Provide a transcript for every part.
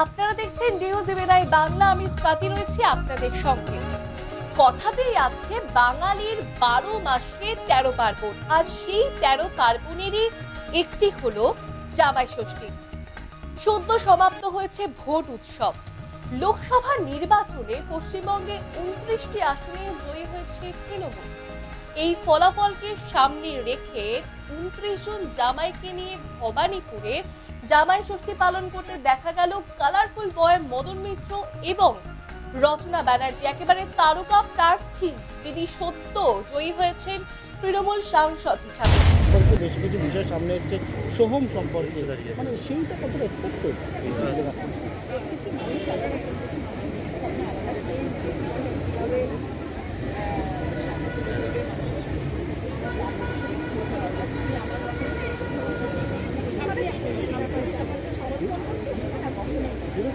আপনারা দেখছেন নিউজ ইভেনাই বাংলা, আমি স্বাতি রয়েছি আপনাদের সঙ্গে। কথাতেই আছে, বাঙালির বারো মাসে তেরো পার্বণ। আর সেই তেরো পার্বণেরই একটি হলো জামাই ষষ্ঠী। সদ্য সমাপ্ত হয়েছে ভোট উৎসব। লোকসভা নির্বাচনে পশ্চিমবঙ্গে উনত্রিশটি আসনে জয়ী হয়েছে তৃণমূল। এই ফলাফলকে সামনে রেখে উনত্রিশ জন জামাইকে নিয়ে ভবানীপুরে জামাই ষষ্ঠী পালন করতে দেখা গেল কালারফুল বয় মদন মিত্র এবং রচনা ব্যানার্জি একেবারে তারকা প্রার্থী যিনি সত্য জয়ী হয়েছেন তৃণমূল সাংসদ হিসাবে। বেশ কিছু বিষয় সামনে হচ্ছে সোহম সম্পর্কে। মানে সেইটা কতটা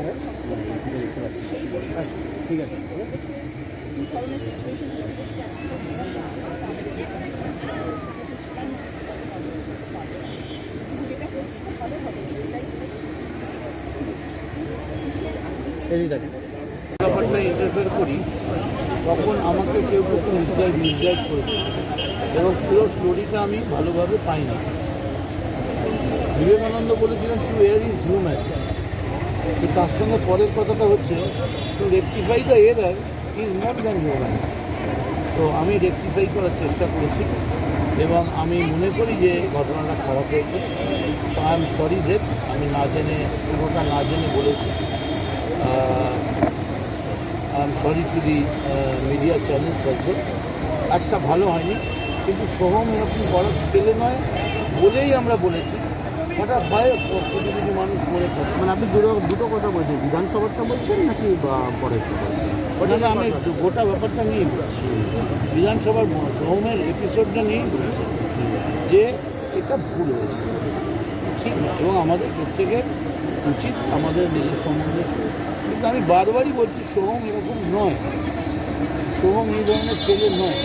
এক্সপেক্টেড ঠিক আছে এই দেখেন ব্যাপারটা ইন্টারফেয়ার করি তখন আমাকে কেউ কেউ মিসগাইড মিসগাইড করেছে। এবং পুরো স্টোরিটা আমি ভালোভাবে পাই না বিবেকানন্দ বলেছিলেন টু এয়ার ইজ হিউম্যান তার সঙ্গে পরের কথাটা হচ্ছে to rectify the error is more than human তো আমি রেকটিফাই করার চেষ্টা করেছি এবং আমি মনে করি যে ঘটনাটা খারাপ হয়েছে। আই এম সরি দেব আমি না জেনে, পুরোটা না জেনে বলেছি। I am sorry to the media channels also কাজটা ভালো হয়নি, কিন্তু সোহম এরকম বড় ছেলে নয় বলেই আমরা বলেছি। হঠাৎ ভয় কিছু কিছু মানুষ মনে করে মানে আপনি দুটো দুটো কথা বলছেন বিধানসভাটা বলছেন নাকি বলছেন ওটা আমি গোটা ব্যাপারটা নিয়ে বলছি। বিধানসভার সোহমের এপিসোডটা নিয়েই বলছি। যে এটা ভুল হয়েছে। ঠিক না? এবং আমাদের প্রত্যেকের উচিত আমাদের নিজের সম্বন্ধে কিন্তু আমি বারবারই বলছি সোহম এরকম নয়। সোহম এই ধরনের ছেলে নয়।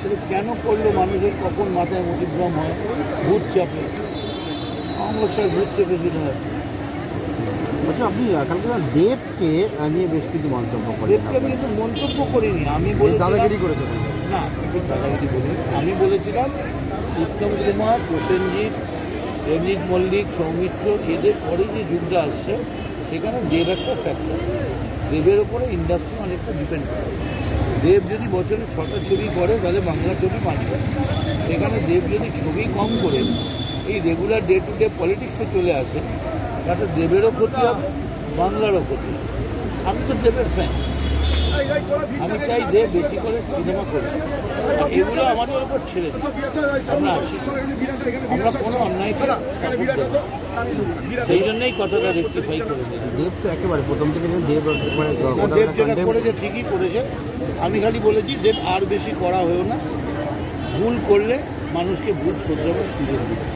তাহলে কেন করল মানুষের কখন মাথায় মতিভ্রম হয়? ভূত চাপে। স্যার ভূত আচ্ছা আপনি কালকে দেবকে নিয়ে বেশ কিছু মন্তব্য করেন। দেবকে আমি কিন্তু মন্তব্য করিনি আমি বলে দাদাগিরি করেছেন। না ঠিক দাদাগিরি বলি আমি বলেছিলাম উত্তম কুমার প্রসেনজিৎ রঞ্জিত মল্লিক সৌমিত্র এদের পরে যে যুগটা আসছে সেখানে দেব একটা ফ্যাক্টর দেবের ওপরে ইন্ডাস্ট্রি অনেকটা ডিপেন্ড করে। দেব যদি বছরে ছটা ছবি করে তাহলে বাংলা ছবি বাঁচবে সেখানে দেব যদি ছবি কম করে এই রেগুলার ডে টু ডে পলিটিক্সে চলে আসে তাতে দেবেরও ক্ষতি হবে বাংলারও ক্ষতি হবে। আমি তো দেবের ফ্যান আমি চাই দেব বেশি করে সিনেমা করি এগুলো আমাদের উপর ছেড়ে দিই আমরা আছি। আমরা কোনো না। সেই জন্যই কথাটা রেক্টিফাই করে দেব তো একেবারে প্রথম থেকে দেব একেবারে না, গোটা দেব যেটা করেছে ঠিকই করেছে। আমি খালি বলেছি দেব আর বেশি করা হয়েও না। ভুল করলে মানুষকে ভুল শোধরাবার সুযোগ দিবে